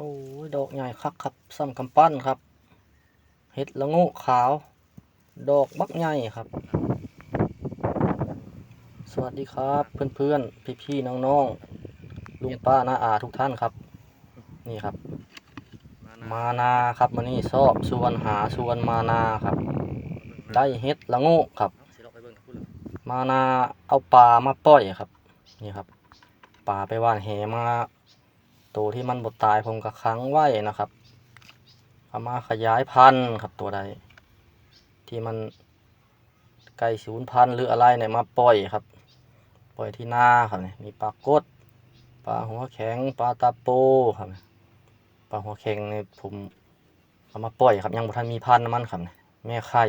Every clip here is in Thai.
อ้ยดอกใหญ่คักครับซ้ำกำปั้นครับ เห็ดละงูขาว ดอกบักใหญ่ครับ สวัสดีครับ เพื่อนๆ พี่ๆ น้องๆ ลุงป้าน้าอาทุกท่านครับ นี่ครับ มานาครับมานี่ซอบชวนหาชวนมานาครับ ได้เห็ดละงูครับ มานาเอาปลามาปล่อยครับ นี่ครับ ปลาไปว่านแหมา ตัวที่มันบดตายผมก็ค้างไว้นะครับเอามาขยายพันธุ์ครับตัวใด ที่มันใกล้สูญพันธุ์หรืออะไรเนี่ยมาปล่อยครับ ปล่อยที่หน้าครับเนี่ยมีปลากดปลาหัวแข็งปลาตาโปครับปลาหัวแข็งเนี่ยผมเอามาปล่อยครับยังบ่ทันมีพันธุ์มันครับเนี่ยแม่ไข่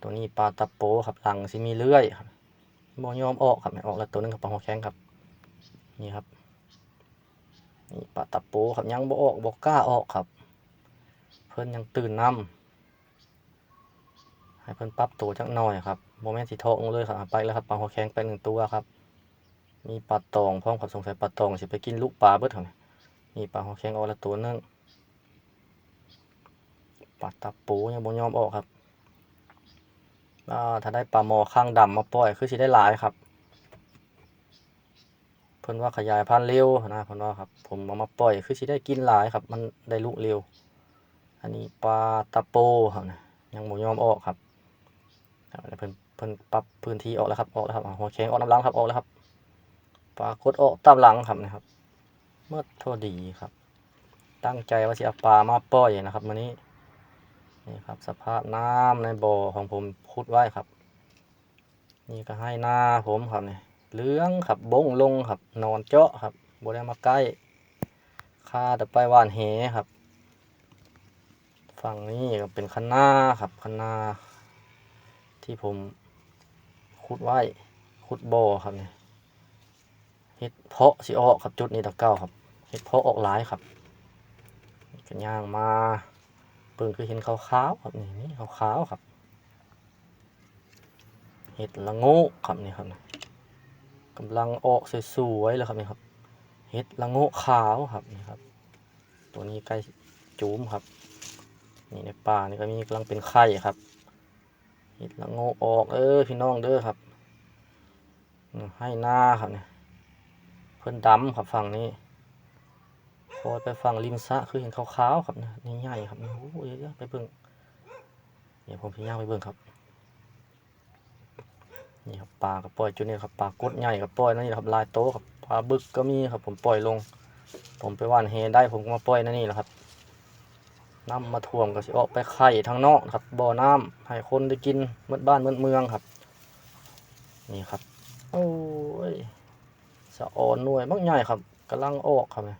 ตัวนี้ปลาตะโปครับหลังสิมีเลื่อยครับบ่ยอมออกครับออกแล้วตัวนึงครับปลาหัวแข็งครับนี่ครับ นี่ปลาตะโปครับยังบ่ออกบ่กล้าออกครับ เพิ่นยังตื่นน้ำให้เพิ่นปรับตัวจักหน่อยครับโมเมนต์สิทองเลยครับไปแล้วครับปลาหัวแข็งไปหนึ่งตัวครับ มีปลาตองพร้อมกับสงสัยปลาตองสิไปกินลูกปลาเบิดครับนี่ปลาหัวแข็งออกล้วตัวนึงปลาตะโปยังบ่ยอมออกครับถ้าได้ปลาหมอข้างดำมาปล่อยคือสิได้หลายครับ พิ่นว่าขยายพันธุ์เร็วนะเพิ่นว่าครับผมเอามาปล่อยคือสิได้กินหลายครับ มันได้ลูกเร็ว อันนี้ปลาตะโปครับนะยังบ่ยอมออกครับเอาแล้วเพิ่นเพิ่นปรับพื้นที่ออกแล้วครับออกแล้วครับหัวแข็งออกน้ำลังครับออกแล้วครับปลากดออกตามหลังครับนะครับ เมื่อทั่วดีครับ ตั้งใจว่าสิเอาปลามาปล่อยนะครับมื้อนี้นี่ครับสภาพน้ำในบ่อของผมขุดไว้ครับ นี่ก็ให้หน้าผมครับเนี่ย เหลื้องครับบงลงครับ นอนเจาะครับบได้มาใกล้คาแต่ไปหว่านเหครับ ฝั่งนี้ก็เป็นคันนาครับคันนา ที่ผมขุดไว้ขุดบ่อครับเนี่ยเห็ดเพาะสิออกครับจุดนี้ตะเก้าครับเห็ดเพาะออกหลายครับกันย่างมาเบิ่งคือเห็นขาวๆครับนี่นี่ขาวๆครับ เห็ดละโงกครับนี่ครับ กำลังออกสวยๆเลยครับนี่ครับ เห็ดละโงกขาวครับนี่ครับ ตัวนี้ใกล้จูมครับ นี่ในป่านี่ก็มีกำลังเป็นไข่ครับเห็ดละโงกออกเออพี่น้องเด้อครับให้หน้าครับเนี่ยเพิ่นดำครับฝั่งนี้พอไปฟังริมสะคือเห็นขาวๆครับนะนี่ใหญ่ครับโอ้ยเดี๋ยไปเบิ่งเดี๋ยวผมพี่ย่างไปเบิ่งครับ นี่ครับปลากับปล่อยจุดนี้ครับปลากดใหญ่กับปล่อยนั่นนี่ครับลายโตครับปลาบึกก็มีครับ ผมปล่อยลง ผมไปว่านเฮได้ผมก็มาปล่อยนั่นนี่แหละครับน้ำมาท่วมก็สิออกไปไข่ทางนอกครับบ่อน้ำให้คนได้กินเมื่อบ้านเมื่อเมืองครับ นี่ครับโอ้ยสะอ่อนหน่วยบางใหญ่ครับกำลังออกครับเนี่ย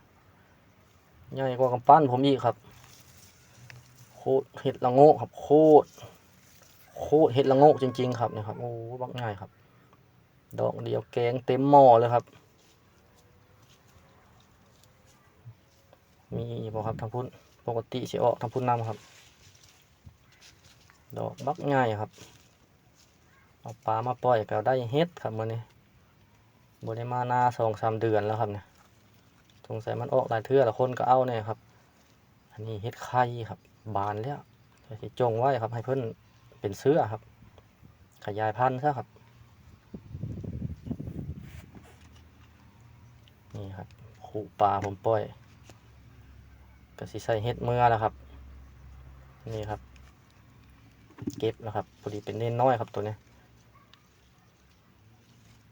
ใหญ่กว่ากำปั้นผมอีกครับโคตรเห็ดละโงกครับโคตร โคตรเห็ดละโงกจริง ๆ ครับเนี่ยครับโอ้บักง่ายครับ ดอกเดียวแกงเต็มหม้อเลยครับ มีบ่ครับทางพุ่นปกติสิออกทางพุ่นนำครับ ดอกบักง่ายครับเอาปลามาปล่อยก็ได้เห็ดครับมื้อนี้บ่ได้มานาสองสามเดือนแล้วครับเนี่ยสงสัยมันออกหลายเทื่อแล้วคนก็เอาเนี่ยครับ อันนี้เฮ็ดไข่ครับ บานแล้วจะสิจงไว้ครับให้เพิ่น เป็นเสื้อครับ ขยายพันธุ์ซะครับ นี่ครับขู่ปลาผมปล่อยก็สิใส่เฮ็ดเมื่อแล้วครับ นี่ครับ เก็บแล้วครับพอดีเป็นเน้นน้อยครับตัวนี้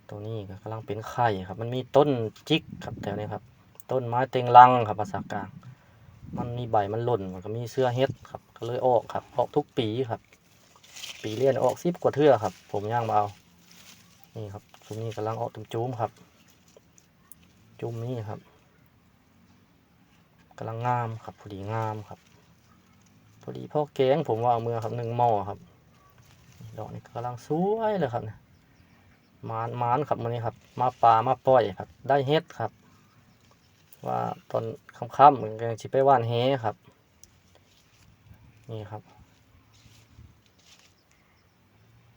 ตัวนี้ก็กำลังเป็นไข่ครับ มันมีต้นจิกครับแถวนี้ครับ ต้นไม้เต็งลังครับภาษากลาง มันมีใบมันหล่นมันก็มีเสื้อเฮ็ดครับ ก็เลยออกครับออกทุกปีครับ ปีเลียนออกสิบกว่าเทื่อครับ ผมย่างมาเอานี่ครับช่วงนี้กำลังออกตุ้มจุ้มครับ จุ้มนี่ครับกำลังงามครับพอดีงามครับพอดีพ่อแกงผมว่าเอามือครับหนึ่งหม้อครับ ดอกนี้กำลังสวยเลยครับเนี่ยมานมานครับมันนี้ครับ มาปลามาปล่อยครับ ได้เฮ็ดครับ ว่าตอนค่ำๆเหมือนกันสิไปว่านแฮครับ นี่ครับ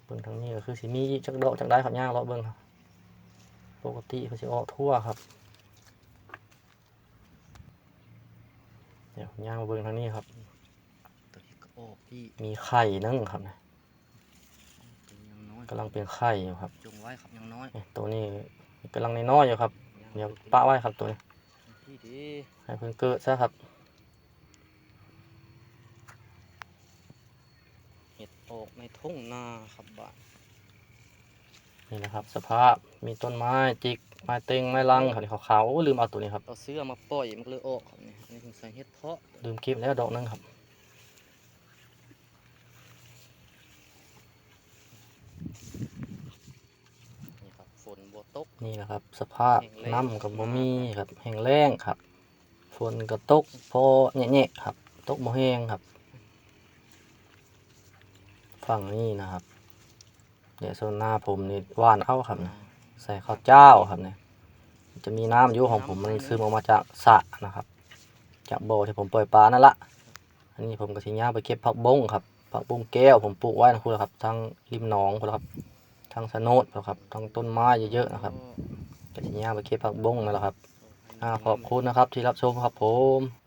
เบิ่งทางนี้ก็คือสิมีจักดอกจักได้ครับย่างเลาะเบิ่งครับปกติเขาสิออกทั่วครับเดี๋ยวย่างมาเบิ่งทางนี้ครับ ตัวนี้ก็ออกพี่มีไข่นึ่งครับนะตัวยังน้อยกำลังเป็นไข่อยู่ครับจงไว้ครับยังน้อยนี่ตัวนี้กำลังน้อยๆอยู่ครับ เดี๋ยวปะไว้ครับตัวนี้พี่ดีให้เพิ่นเกิดซะครับ เห็ด ออกในทุ่งนาครับบ้านนี่นะครับ สภาพมีต้นไม้จิกไม้เต็งไม้ลังครับนี่ขาวๆโอ้ลืมเอาตัวนี้ครับเอาเสื้อมาปล่อยมันก็เลยออกครับนี่อันนี้ถึงใส่เห็ดเพาะลืมคลิปแล้วดอกนึงครับนี่ครับฝนบัวตกนี่นะครับ สภาพแห้งแล้งน้ำกับบ่มีครับแห้งแล้งครับ ฝนก็ตกพอแ nhẹ ๆครับ ตกบ่แห้งครับ ฝั่งนี้นะครับ เดี๋ยวโซนหน้าผมนี่ว่านเอาครับนะใส่ข้าวเจ้าครับเนี่ยจะมีน้ำอยู่ของผมมันซึมออกมาจากสระนะครับ จากบ่อที่ผมปล่อยปลานั่นละอันนี้ผมก็สิย่างไปเก็บผักบงครับผักบงแก้วผมปลูกไว้นะคุณครับทั้งริมหนองคุณครับทั้งสนดครับทั้งต้นไม้เยอะๆนะครับก็สิย่างไปเก็บผักบงนั่นแหละครับอ่าขอบคุณนะครับที่รับชมครับผม